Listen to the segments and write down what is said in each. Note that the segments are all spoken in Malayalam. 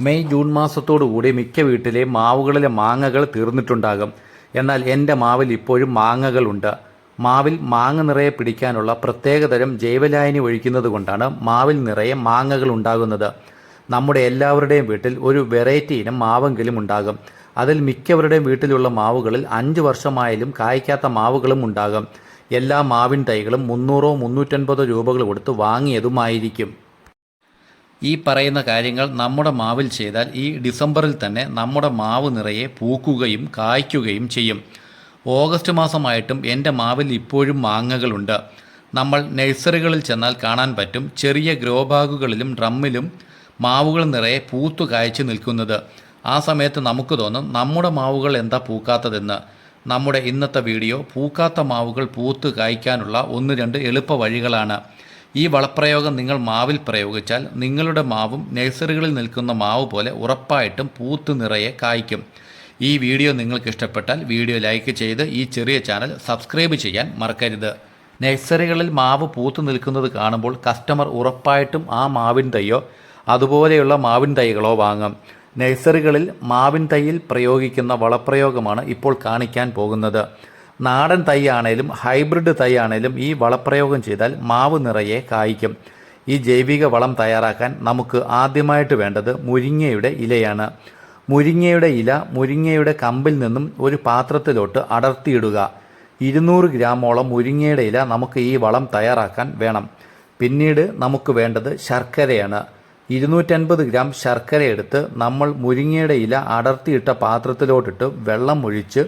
മെയ് ജൂൺ മാസത്തോടുകൂടി മിക്ക വീട്ടിലെ മാവുകളിലെ മാങ്ങകൾ തീർന്നിട്ടുണ്ടാകും. എന്നാൽ എന്റെ മാവിൽ ഇപ്പോഴും മാങ്ങകളുണ്ട്. മാവിൽ മാങ്ങ നിറയെ പിടിക്കാനുള്ള പ്രത്യേകതരം ജൈവലായനി ഒഴിക്കുന്നത് കൊണ്ടാണ് മാവിൽ നിറയെ മാങ്ങകൾ ഉണ്ടാകുന്നത്. നമ്മുടെ എല്ലാവരുടെയും വീട്ടിൽ ഒരു വെറൈറ്റി ഇനം മാവെങ്കിലും ഉണ്ടാകും. അതിൽ മിക്കവരുടെയും വീട്ടിലുള്ള മാവുകളിൽ അഞ്ച് വർഷമായാലും കായ്ക്കാത്ത മാവുകളും ഉണ്ടാകും. എല്ലാ മാവിൻ തൈകളും മുന്നൂറോ മുന്നൂറ്റൻപതോ രൂപകൾ കൊടുത്ത് വാങ്ങിയതുമായിരിക്കും. ഈ പറയുന്ന കാര്യങ്ങൾ നമ്മുടെ മാവിൽ ചെയ്താൽ ഈ ഡിസംബറിൽ തന്നെ നമ്മുടെ മാവ് നിറയെ പൂക്കുകയും കായ്ക്കുകയും ചെയ്യും. ഓഗസ്റ്റ് മാസമായിട്ടും എന്റെ മാവിൽ ഇപ്പോഴും മാങ്ങകളുണ്ട്. നമ്മൾ നഴ്സറികളിൽ ചെന്നാൽ കാണാൻ പറ്റും ചെറിയ ഗ്രോ ബാഗുകളിലും ഡ്രമ്മിലും മാവുകൾ നിറയെ പൂത്തു കായ്ച്ചു നിൽക്കുന്നത്. ആ സമയത്ത് നമുക്ക് തോന്നും നമ്മുടെ മാവുകൾ എന്താ പൂക്കാത്തതെന്ന്. നമ്മുടെ ഇന്നത്തെ വീഡിയോ പൂക്കാത്ത മാവുകൾ പൂത്ത് കായ്ക്കാനുള്ള ഒന്ന് രണ്ട് എളുപ്പ വഴികളാണ്. ഈ വളപ്രയോഗം നിങ്ങൾ മാവിൽ പ്രയോഗിച്ചാൽ നിങ്ങളുടെ മാവും നഴ്സറികളിൽ നിൽക്കുന്ന മാവ് പോലെ ഉറപ്പായിട്ടും പൂത്ത് നിറയെ കായ്ക്കും. ഈ വീഡിയോ നിങ്ങൾക്ക് ഇഷ്ടപ്പെട്ടാൽ വീഡിയോ ലൈക്ക് ചെയ്ത് ഈ ചെറിയ ചാനൽ സബ്സ്ക്രൈബ് ചെയ്യാൻ മറക്കരുത്. നഴ്സറികളിൽ മാവ് പൂത്തു നിൽക്കുന്നത് കാണുമ്പോൾ കസ്റ്റമർ ഉറപ്പായിട്ടും ആ മാവിൻ തൈയോ അതുപോലെയുള്ള മാവിൻ തൈകളോ വാങ്ങും. നഴ്സറികളിൽ മാവിൻ തൈയിൽ പ്രയോഗിക്കുന്ന വളപ്രയോഗമാണ് ഇപ്പോൾ കാണിക്കാൻ പോകുന്നത്. നാടൻ തൈ ആണേലും ഹൈബ്രിഡ് തൈ ആണേലും ഈ വളപ്രയോഗം ചെയ്താൽ മാവ് നിറയെ കായ്ക്കും. ഈ ജൈവിക വളം തയ്യാറാക്കാൻ നമുക്ക് ആദ്യമായിട്ട് വേണ്ടത് മുരിങ്ങയുടെ ഇലയാണ്. മുരിങ്ങയുടെ ഇല മുരിങ്ങയുടെ കമ്പിൽ നിന്നും ഒരു പാത്രത്തിലോട്ട് അടർത്തിയിടുക. ഇരുന്നൂറ് ഗ്രാമോളം മുരിങ്ങയുടെ ഇല നമുക്ക് ഈ വളം തയ്യാറാക്കാൻ വേണം. പിന്നീട് നമുക്ക് വേണ്ടത് ശർക്കരയാണ്. ഇരുന്നൂറ്റൻപത് ഗ്രാം ശർക്കര എടുത്ത് നമ്മൾ മുരിങ്ങയുടെ ഇല അടർത്തിയിട്ട പാത്രത്തിലോട്ടിട്ട് വെള്ളം ഒഴിച്ച്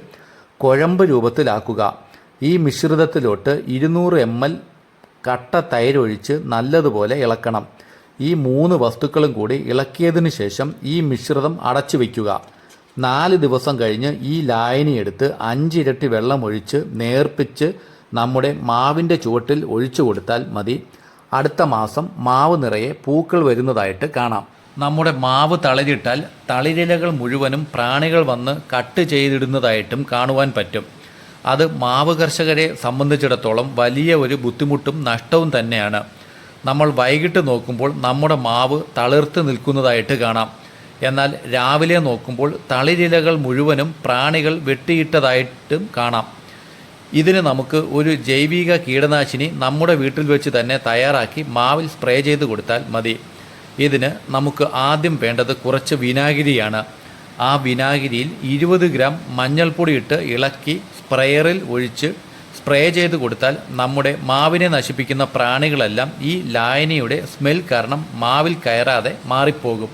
കുഴമ്പ് രൂപത്തിലാക്കുക. ഈ മിശ്രിതത്തിലോട്ട് ഇരുന്നൂറ് എം എൽ കട്ട തൈരൊഴിച്ച് നല്ലതുപോലെ ഇളക്കണം. ഈ മൂന്ന് വസ്തുക്കളും കൂടി ഇളക്കിയതിന് ശേഷം ഈ മിശ്രിതം അടച്ചു വയ്ക്കുക. നാല് ദിവസം കഴിഞ്ഞ് ഈ ലായനി എടുത്ത് അഞ്ചിരട്ടി വെള്ളം ഒഴിച്ച് നേർപ്പിച്ച് നമ്മുടെ മാവിന്റെ ചുവട്ടിൽ ഒഴിച്ചു കൊടുത്താൽ മതി. അടുത്ത മാസം മാവ് നിറയെ പൂക്കൾ വരുന്നതായിട്ട് കാണാം. നമ്മുടെ മാവ് തളിരിട്ടാൽ തളിരിലകൾ മുഴുവനും പ്രാണികൾ വന്ന് കട്ട് ചെയ്തിടുന്നതായിട്ടും കാണുവാൻ പറ്റും. അത് മാവ് കർഷകരെ സംബന്ധിച്ചിടത്തോളം വലിയ ഒരു ബുദ്ധിമുട്ടും നഷ്ടവും തന്നെയാണ്. നമ്മൾ വൈകിട്ട് നോക്കുമ്പോൾ നമ്മുടെ മാവ് തളിർത്ത് നിൽക്കുന്നതായിട്ട് കാണാം. എന്നാൽ രാവിലെ നോക്കുമ്പോൾ തളിരിലകൾ മുഴുവനും പ്രാണികൾ വെട്ടിയിട്ടതായിട്ടും കാണാം. ഇതിന് നമുക്ക് ഒരു ജൈവിക കീടനാശിനി നമ്മുടെ വീട്ടിൽ വെച്ച് തന്നെ തയ്യാറാക്കി മാവിൽ സ്പ്രേ ചെയ്ത് കൊടുത്താൽ മതി. ഇതിന് നമുക്ക് ആദ്യം വേണ്ടത് കുറച്ച് വിനാഗിരിയാണ്. ആ വിനാഗിരിയിൽ ഇരുപത് ഗ്രാം മഞ്ഞൾപ്പൊടി ഇട്ട് ഇളക്കി സ്പ്രെയറിൽ ഒഴിച്ച് സ്പ്രേ ചെയ്ത് കൊടുത്താൽ നമ്മുടെ മാവിനെ നശിപ്പിക്കുന്ന പ്രാണികളെല്ലാം ഈ ലായനിയുടെ സ്മെൽ കാരണം മാവിൽ കയറാതെ മാറിപ്പോകും.